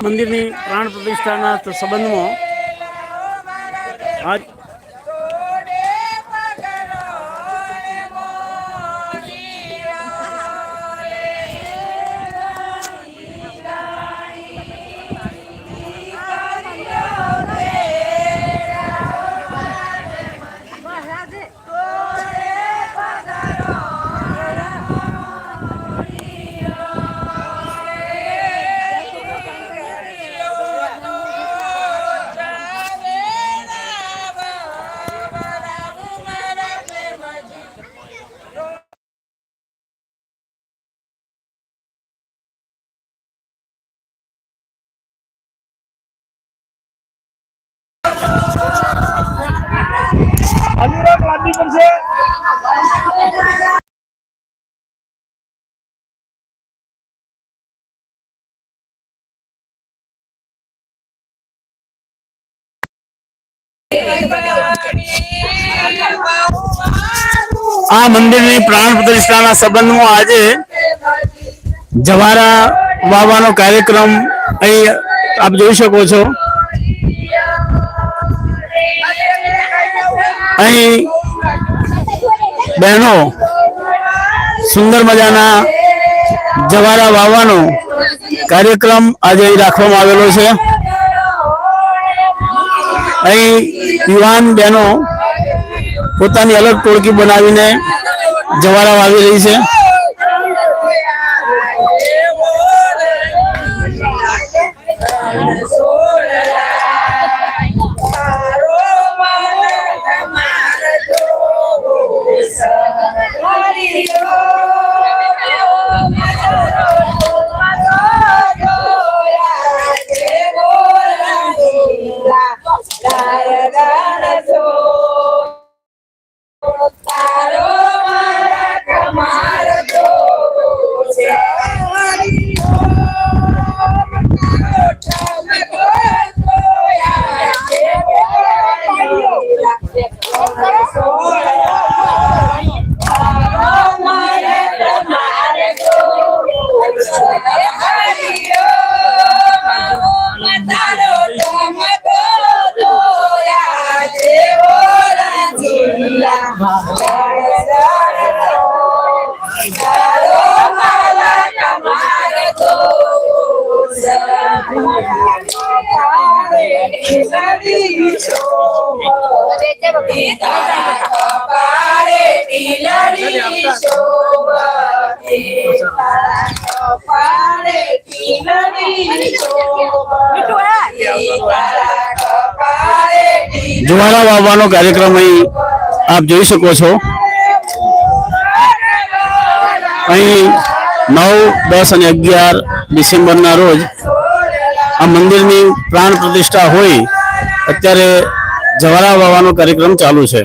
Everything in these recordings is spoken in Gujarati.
મંદિરની પ્રાણ પ્રતિષ્ઠાના સંબંધમાં આજ અનુરાગ મંદિરની આ મંદિરની પ્રાણ પ્રતિષ્ઠાના સંબંધમાં આજે જવારા વાવવાનો કાર્યક્રમ અહીં આપ જોઈ શકો છો. અહીં બહેનો સુંદર મજાના જવારા વાવવાનો કાર્યક્રમ આજે રાખવામાં આવેલો છે. અહીં યુવાન બહેનો પોતાની અલગ ટોળકી બનાવીને જવારા વાવી રહી છે. જવારા વાવવાનો કાર્યક્રમ અહીં આપ જોઈ શકો છો. અહીં નવ, દસ અને અગિયાર ડિસેમ્બરના રોજ આ મંદિરની પ્રાણ પ્રતિષ્ઠા હોય અત્યારે જવારા વાવાનો કાર્યક્રમ ચાલુ છે.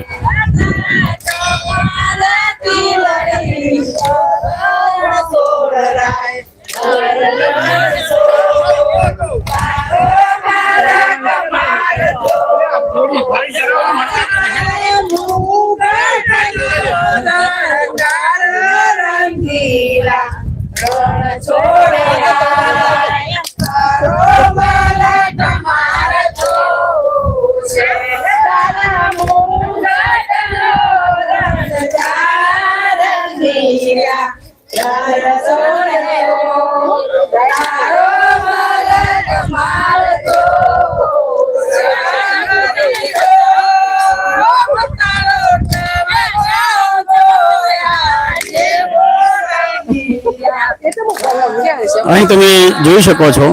અહીં તમે જોઈ શકો છો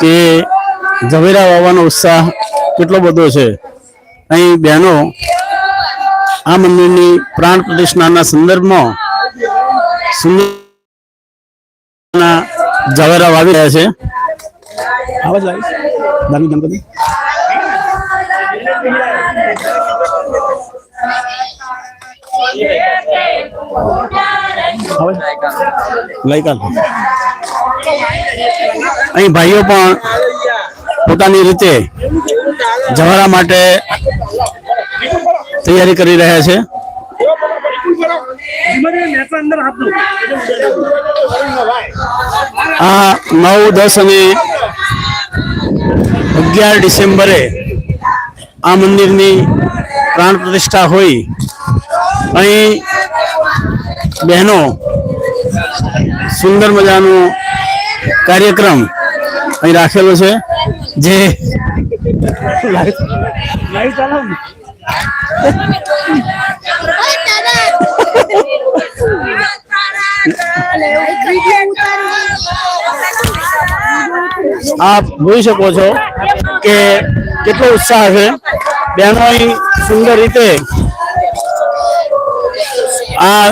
કે ઝવેરા વાવવાનો ઉત્સાહ કેટલો બધો છે. અહીં બહેનો આ મંદિરની પ્રાણ પ્રતિષ્ઠાના સંદર્ભમાં સુંદર ઝવેરા વાવી રહ્યા છે. આવાજ લાગે ધાર્મિક ગણપતિ ગઈકાલ અહીં ભાઈઓ પણ પોતાની રીતે જવારા માટે તૈયારી કરી રહ્યા છે. આ નવ, દસ અને અગિયાર ડિસેમ્બરે આ મંદિરની પ્રાણ પ્રતિષ્ઠા હોય અહીં બહેનો, સુંદર મજાનો કાર્યક્રમ અહીં રાખેલો છે જે. આપ જોઈ શકો છો કે કેટલો ઉત્સાહ છે બહેનો અહીં સુંદર રીતે આ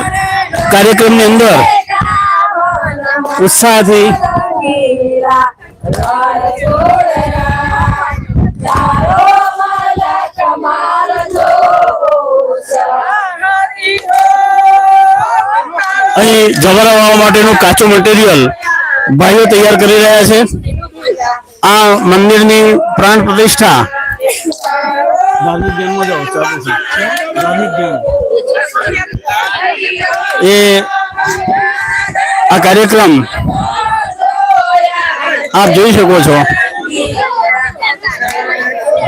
કાર્યક્રમની અંદર ઉત્સાહથી અહીં જવારા માટેનું કાચું મટીરિયલ ભાઈઓ તૈયાર કરી રહ્યા છે. આ મંદિરની પ્રાણ પ્રતિષ્ઠા ધાર્મિક ધ્યાનમાં જાઓ ચાલુ છે. ધાર્મિક ધ્યાન એ આ કાર્યક્રમ આપ જોઈ શકો છો.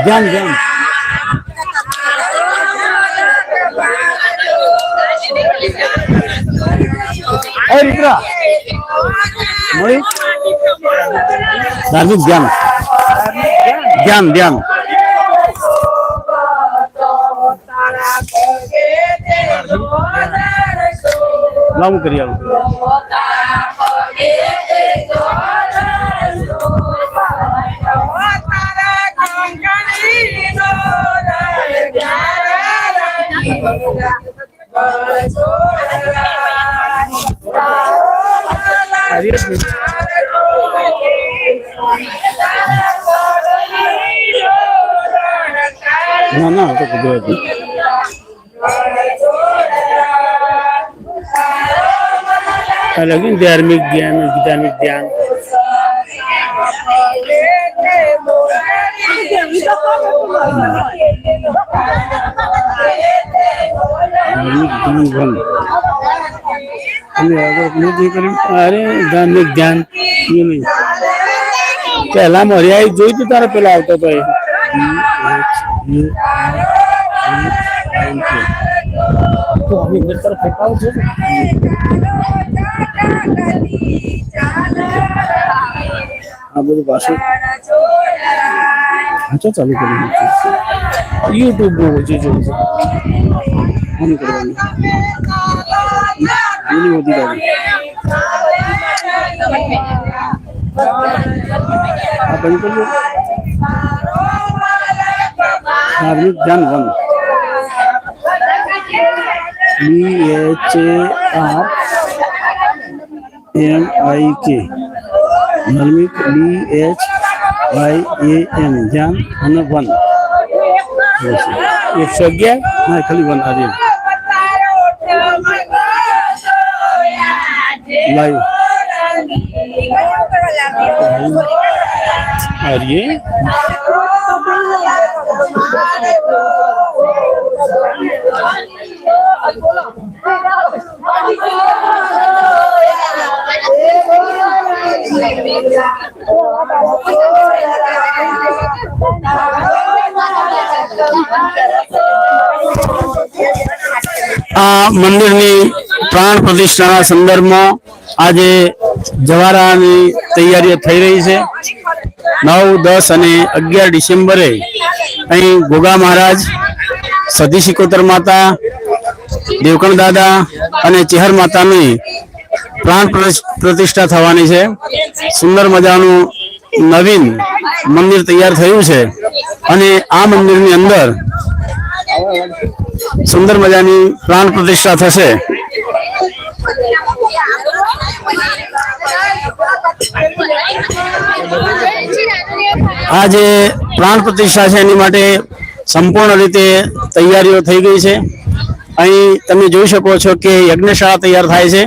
ધ્યાન ધ્યાન. એ મિત્ર મળી ધાર્મિક ધ્યાન ધ્યાન ધ્યાન. લાવું કરી આવું ના ના તો કુદરતી જે કર્યું અરે ધાર્મિક જ્ઞાન ધાર્મિક ધ્યાન પેલા મર્યા જોયું તું તારે પેલા આવતો ભાઈ તો અમે તરફ ફેંકાવું છે? ને? આ બધું પાછું હા ચાલુ કરી નાખ્યું યુટ્યુબનું વચ્ચે જોયું છે આમ કરવાનું એની વધી ગાડી આ બંધ કરી દો ધાર્મિક ધ્યાન one B H R M I K ધાર્મિક બી એચ વાય એ એમ ધ્યાન અને વન એકસો અગિયાર ના ખાલી વન આજે લાઈવ અરે આ મંદિરની પ્રાણ પ્રતિષ્ઠાના સંદર્ભમાં આજે જવારાની તૈયારીઓ થઈ રહી છે. નવ, દસ અને અગિયાર ડિસેમ્બરે અહીં ગોગા મહારાજ, સતી શિકોતર માતા દેવકણ દાદા અને ચેહર માતાની પ્રાણ પ્રતિષ્ઠ- થવાની છે. સુંદર મજાનું નવીન મંદિર તૈયાર થયું છે. અને આ મંદિરની અંદર સુંદર મજાની પ્રાણ પ્રતિષ્ઠા થશે. આ જે પ્રાણ પ્રતિષ્ઠા છે એની માટે સંપૂર્ણ રીતે તૈયારીઓ થઈ ગઈ છે. અહીં તમે જોઈ શકો છો કે યજ્ઞશાળા તૈયાર થાય છે.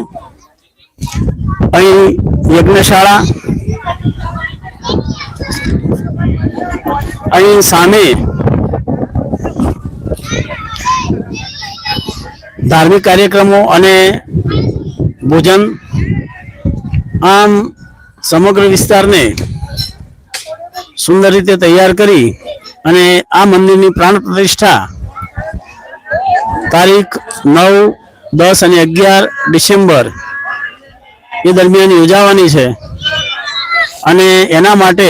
અહીં યજ્ઞશાળા, અહીં સામે ધાર્મિક કાર્યક્રમો અને ભોજન, આમ સમગ્ર વિસ્તારને સુંદર રીતે તૈયાર કરી અને આ મંદિરની પ્રાણ પ્રતિષ્ઠા તારીખ નવ દસ અને અગિયાર ડિસેમ્બર એ દરમિયાન યોજાવાની છે. અને એના માટે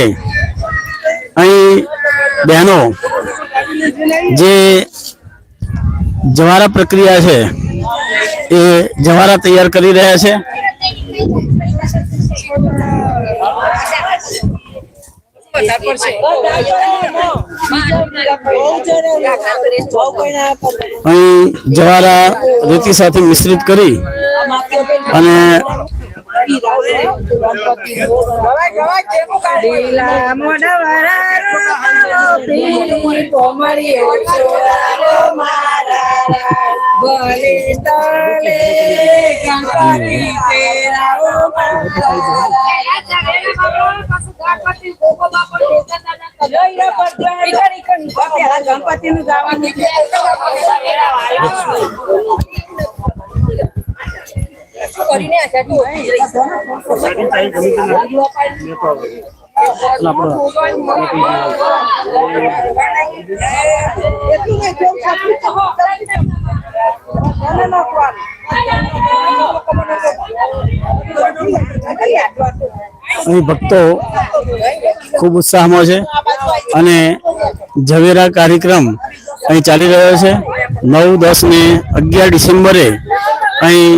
અહીં બહેનો, જે જવારા પ્રક્રિયા છે, એ જવારા તૈયાર કરી રહ્યા છે. અહીં જવારા રેતી સાથે મિશ્રિત કરી અને લીલા મોઢા વાળા પીળી કોમળી ઓછવાળો મારા ભલે તલે ગણપતિ તેરાઓ ગણપતિ નું ગાવાનું અહીં ભક્તો ખૂબ ઉત્સાહમાં છે અને ઝવેરા કાર્યક્રમ અહીં ચાલી રહ્યો છે. નવ દસ ને અગિયાર ડિસેમ્બરે અહીં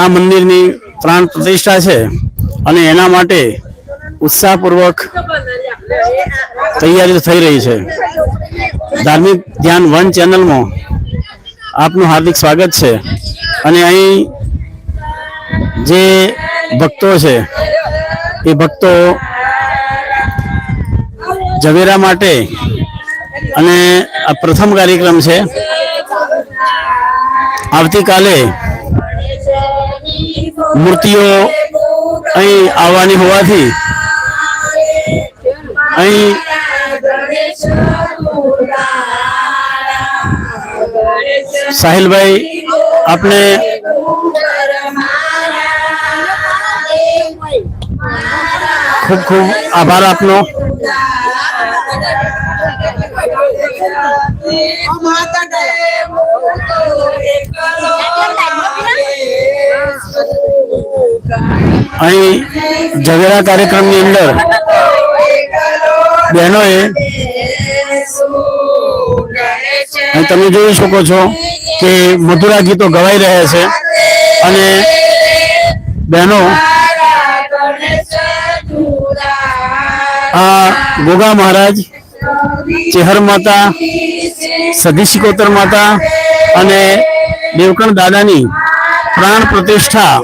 આ મંદિરની પ્રાણ પ્રતિષ્ઠા છે અને એના માટે ઉત્સાહપૂર્વક તૈયારી થઈ રહી છે. ધાર્મિક ધ્યાન વન ચેનલમાં આપનું હાર્દિક સ્વાગત છે. અને અહીં જે ભક્તો છે, એ ભક્તો ઝવેરા માટે અને આ પ્રથમ કાર્યક્રમ છે. આવતીકાલે મૂર્તિઓ અહીં આવવાની હોવાથી અહીં સાહિલભાઈ આપણે ખૂબ ખૂબ આભાર આપનો. અહીં ઝવેરા કાર્યક્રમની અંદર બહેનોએ તમે જોઈ શકો છો કે મધુરા ગીતો ગવાઈ રહ્યા છે અને બહેનો આ ગોગા મહારાજ, ચેહર માતા સધી શિકોતર માતા અને દેવકણ દાદાની પ્રાણ પ્રતિષ્ઠા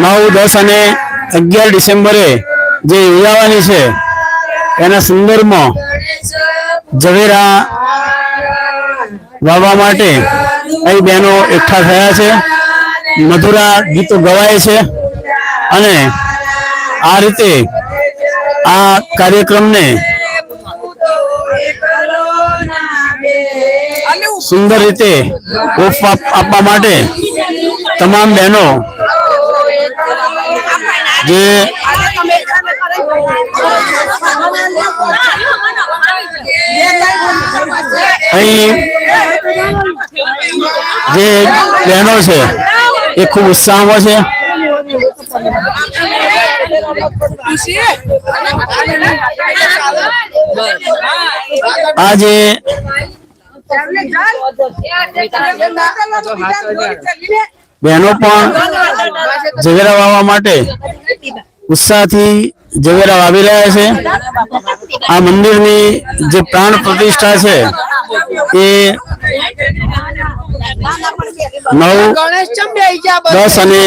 નવ દસ અને અગિયાર ડિસેમ્બરે જે યોજાવાની છે, એના સંદર્ભમાં ઝવેરા વાવવા માટે અહીં બહેનો એકઠા થયા છે, મધુરા ગીતો ગવાય છે અને આ રીતે આ કાર્યક્રમને સુંદર રીતે આપવા માટે તમામ બહેનો જે અહીં જે બહેનો છે એ ખૂબ ઉત્સાહમાં છે. આ જે બહેનો પણ ઝવેરા વાવવા માટે ઉત્સાહથી ઝવેરા વાવી રહ્યા છે. આ મંદિરની જે પ્રાણ પ્રતિષ્ઠા છે, એ નવ દસ અને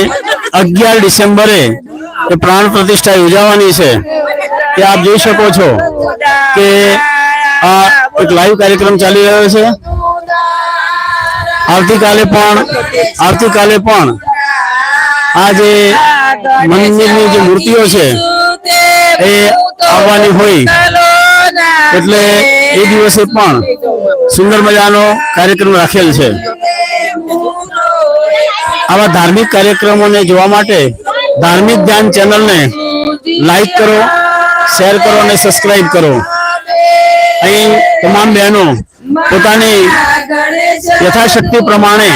અગિયાર ડિસેમ્બરે એ પ્રાણ પ્રતિષ્ઠા યોજાવાની છે. તે આપ જોઈ શકો છો કે આ એક લાઈવ કાર્યક્રમ ચાલી રહ્યો છે. આવતીકાલે પણ આવતીકાલે પણ આ જે મંદિરની જે મૂર્તિઓ છે, એ આવવાની હોય. એટલે એ દિવસે પણ સુંદર મજાનો કાર્યક્રમ રાખેલ છે. આવા ધાર્મિક કાર્યક્રમોને જોવા માટે ધાર્મિક ધ્યાન ચેનલને લાઈક કરો, શેર કરો અને સબસ્ક્રાઈબ કરો. અહીં તમામ બહેનો પોતાની યથાશક્તિ પ્રમાણે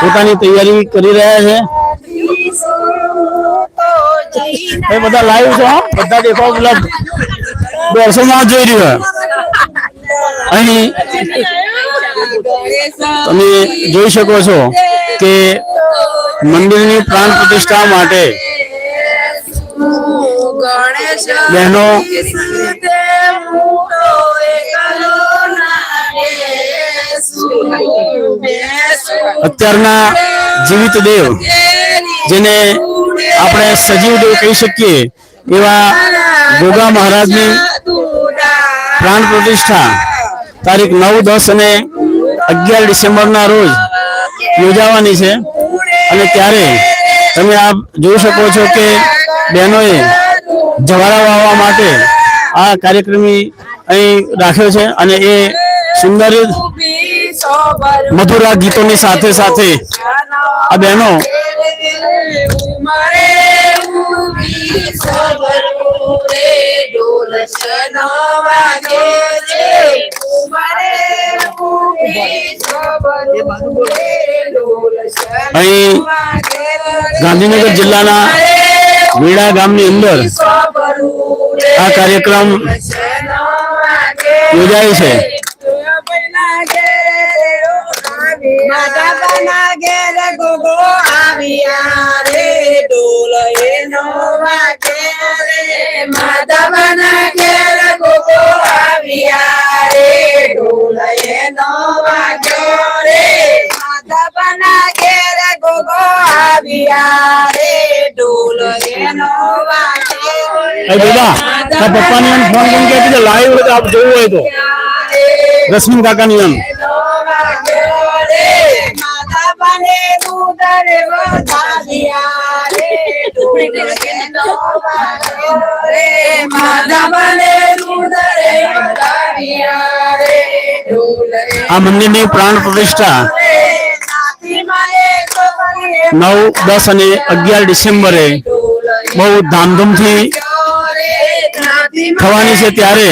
પોતાની તૈયારી કરી રહ્યા છે. એ બધા લાઈવ છો બધા દેખો મતલબ દોઢસો માં જોઈ રહ્યો અહીં તમે જોઈ શકો છો કે મંદિરની પ્રાણ પ્રતિષ્ઠા માટે બહેનો અત્યારના જીવિત દેવ, જેને આપણે સજીવ દેવ કહી શકીએ, એવા ગોગા મહારાજની પ્રાણ પ્રતિષ્ઠા. તારીખ નવ, દસ અને અગિયાર ડિસેમ્બરના રોજ યોજાવાની છે. અને ત્યારે તમે આપ જોઈ શકો છો કે બહેનોએ જવારા વાવવા માટે આ કાર્યક્રમી અહીં રાખ્યો છે. અને એ સુંદર મધુરા ગીતોની સાથે સાથે આ બહેનો અહીં ગાંધીનગર જિલ્લાના વીડા ગામની અંદર આ કાર્યક્રમ યોજાય છે. માધાબાના ઘેર ગોગો આવ્યા રે ડોલ એનો વાગે રે. ઘેર ગોગો આવ્યા રે ડોલ એનો વાગ્યો રે. માધાબાના ઘેર ગોગો આવ્યા રે ડોલ એનો વાગ્યો એ ફોન કરીને કે લાઈવ આપ જોવું હોય તો. રશ્મિન કાકાની એમ. આ મંદિરની પ્રાણ પ્રતિષ્ઠા નવ, દસ અને અગિયાર ડિસેમ્બરે બહુ ધામધૂમથી થવાની છે ત્યારે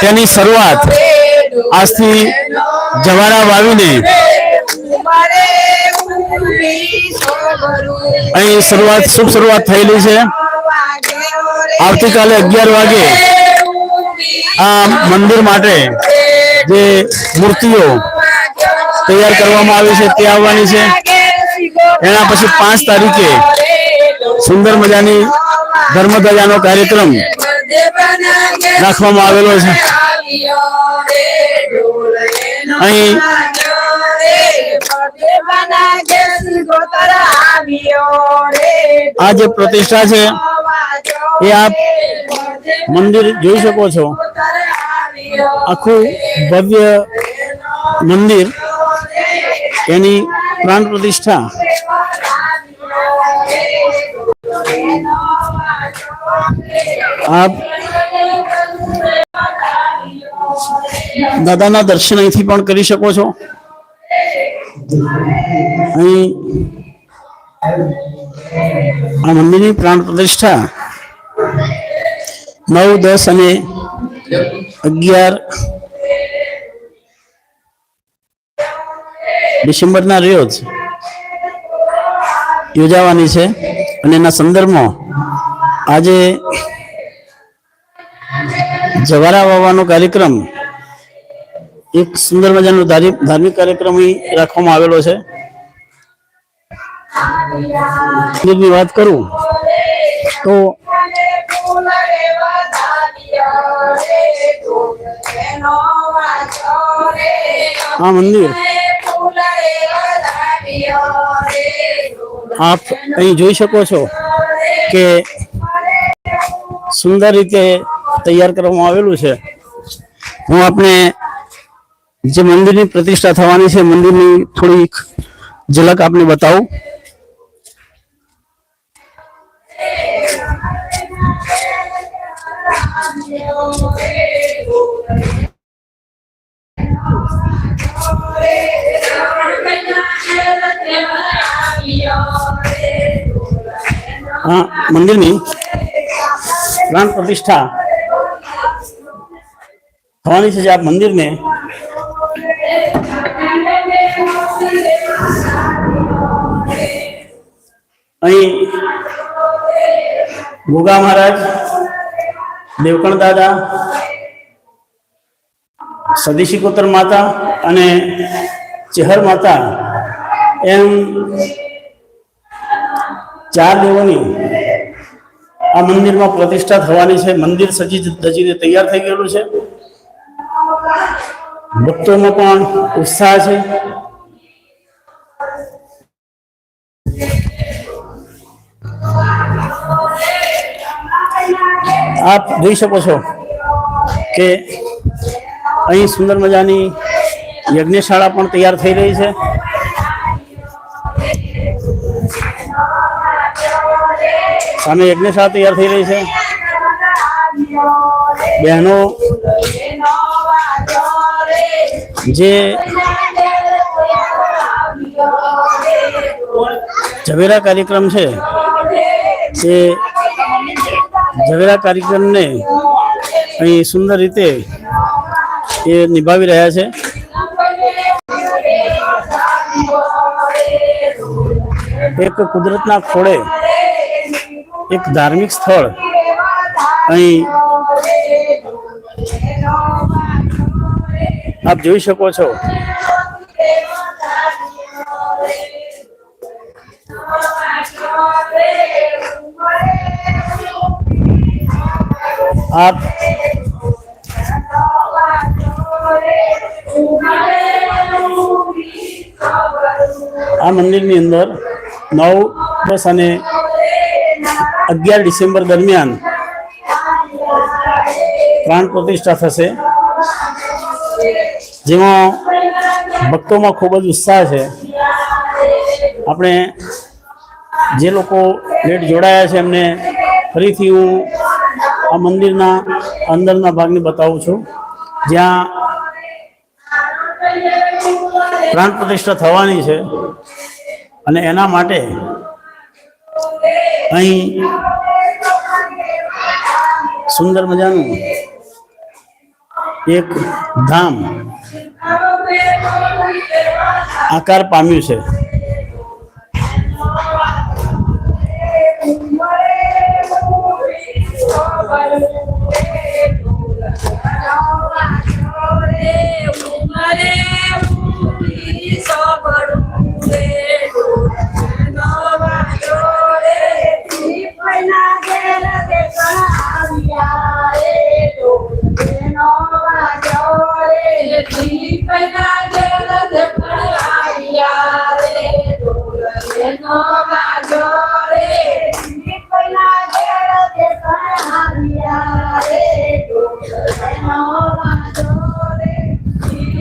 તેની શરૂઆત આજથી જવારા વાવીને અહીં શરૂઆત, શુભ શરૂઆત થયેલી છે. આવતીકાલે અગિયાર વાગે આ મંદિર માટે જે મૂર્તિઓ તૈયાર કરવામાં આવી છે તે આવવાની છે. એના પછી પાંચ તારીખે સુંદર મજાની ધર્મધજાનો કાર્યક્રમ રાખવામાં આવેલો છે. અહીં આ જે પ્રતિષ્ઠા છે એ આપ મંદિર જોઈ શકો છો. આખું ભવ્ય મંદિર એની પ્રાણ પ્રતિષ્ઠા. આપ દાદાના દર્શન અહીંથી પણ કરી શકો છો. અહીં આ મંદિરની પ્રાણ પ્રતિષ્ઠા નવ, દસ અને અગિયાર ડિસેમ્બરના રોજ યોજાવાની છે અને એના સંદર્ભમાં આજે જવારા વાવવાનો કાર્યક્રમ, એક સુંદર મજાનો ધાર્મિક કાર્યક્રમ રાખવામાં આવેલો છે. વાત કરું તો આ મંદિર આપ અહીં જોઈ શકો છો કે સુંદર રીતે તૈયાર કરવામાં આવેલું છે. હું આપણે જે મંદિરની પ્રતિષ્ઠા થવાની છે, મંદિરની થોડીક ઝલક આપને બતાવું. મંદિરની પ્રાણ પ્રતિષ્ઠા. થવાની છે જે આ મંદિરને. અહીં ગોગા મહારાજ દેવકણ દાદા સદીશિકોતર કોતર માતા અને ચેહર માતા એમ ચાર દેવોની આ મંદિરમાં પ્રતિષ્ઠા થવાની છે. મંદિર સજી દજીને તૈયાર થઈ ગયેલું છે. ભક્તોમાં પણ ઉત્સાહ છે. આપ જોઈ શકો છો કે અહીં સુંદર મજાની યજ્ઞશાળા પણ તૈયાર થઈ રહી છે. સામે યજ્ઞશાળા તૈયાર થઈ રહી છે. બહેનો જે ઝવેરા કાર્યક્રમ છે, તે ઝવેરા કાર્યક્રમને અહીં સુંદર રીતે એ નિભાવી રહ્યા છે. એક કુદરતના ખોળે એક ધાર્મિક સ્થળ અહીં આપ જોઈ શકો છો. આપ આ મંદિરની અંદર નવ, દસ અને અગિયાર ડિસેમ્બર દરમિયાન પ્રાણ પ્રતિષ્ઠા થશે. જેમાં ભક્તોમાં ખૂબ જ ઉત્સાહ છે. આપણે જે લોકો લેટ જોડાયા છે એમને ફરીથી હું આ મંદિરના અંદરના ભાગને બતાવું છું. જ્યાં પ્રાણ પ્રતિષ્ઠા થવાની છે અને એના માટે અહીં સુંદર મજાનું એક ધામ આકાર પામ્યું છે.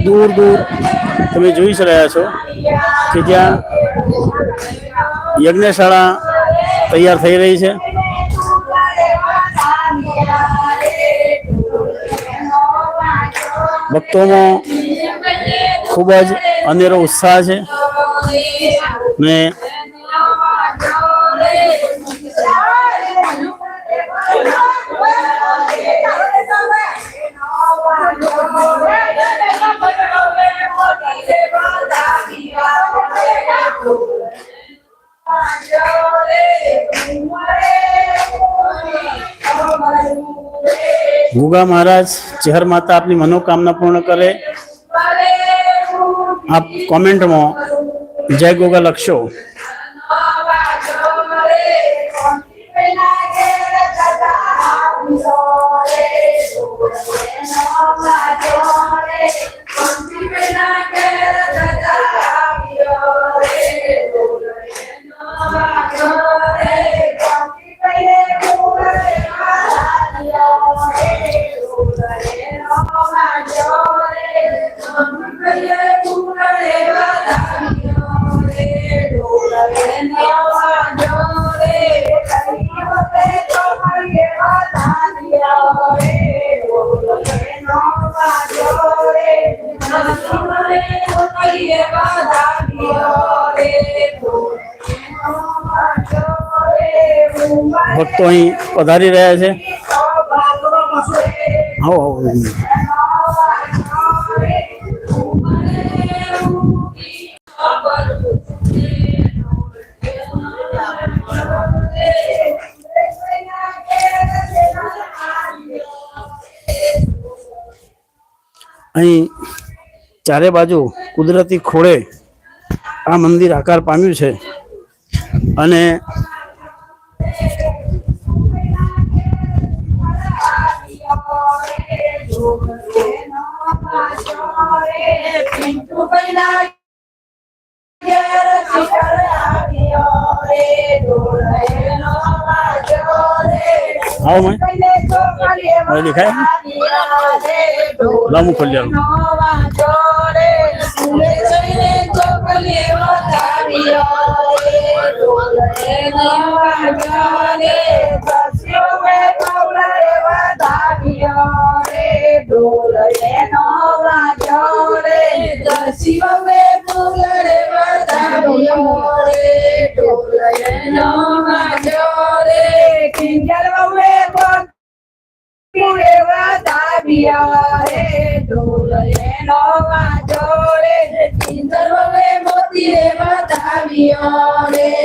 દૂર દૂર તમે જોઈ રહ્યા છો કે જ્યાં યજ્ઞશાળા તૈયાર થઈ રહી છે. ભક્તોમાં ખૂબ જ અનેરો ઉત્સાહ છે ને ગુગા મહારાજ ચેહર માતા આપની મનોકામના પૂર્ણ કરે. આપ કોમેન્ટમાં જય ગોગા લખશો. ભક્તો અહીં પધારી રહ્યા છે. આવો આવો અહીં ચારે બાજુ કુદરતી ખોળે આ મંદિર આકાર પામ્યું છે. અને આવો મેં હવે દેખાય? લાંબુ ખોલી આવું શિવે પુગળે વધાવ્યો રે ડોલરે નો વાગ્યો રે કિંજલ વવે પુરે રે ડોલરે નો વાગ્યો રે કિંજલ વવે મોતી રે વધાવ્યો રે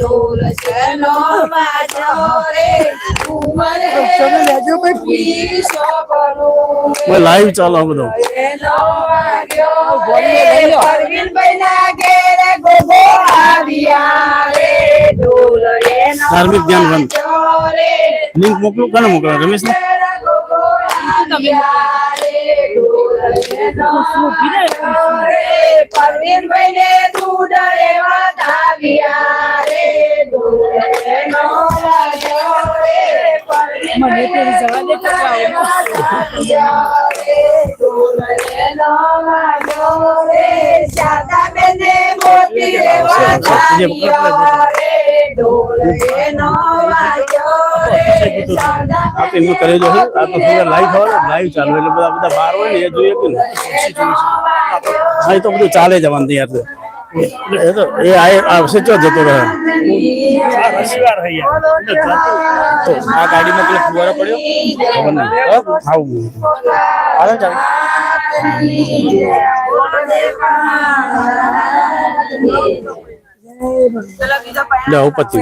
રે શેનો વાજો રે ઉમરે રે લાઈવ ચાલો બધો. શેનો વાગ્યો રે પરવીનભાઈના ઘેરે ગોગો આવ્યા રે ઢોલ એનો ધાર્મિક ધ્યાન રે લિંક મોકલું? કોને મોકલો રમેશ ને પરવીનભાઈ ને દૂધ લેવા ધાવ્યા રે દૂધ નો વાગ્યો રે મને તેરી જવા દે શારદા બેને એમનું કરે જો આ તો થોડા લાઈવ હોય લાઈવ ચાલુ એટલે બધા બધા બહાર હોય ને એ જોઈએ કે ને હા એ તો બધું ચાલે જવાનું તૈયાર છે એ તો એ આવશે ચો જતો રહે આ ગાડીમાં પેલો ફુવારો પડ્યો ખબર નહીં આવું ચાલો ਲਓ ਪੱਤੀ।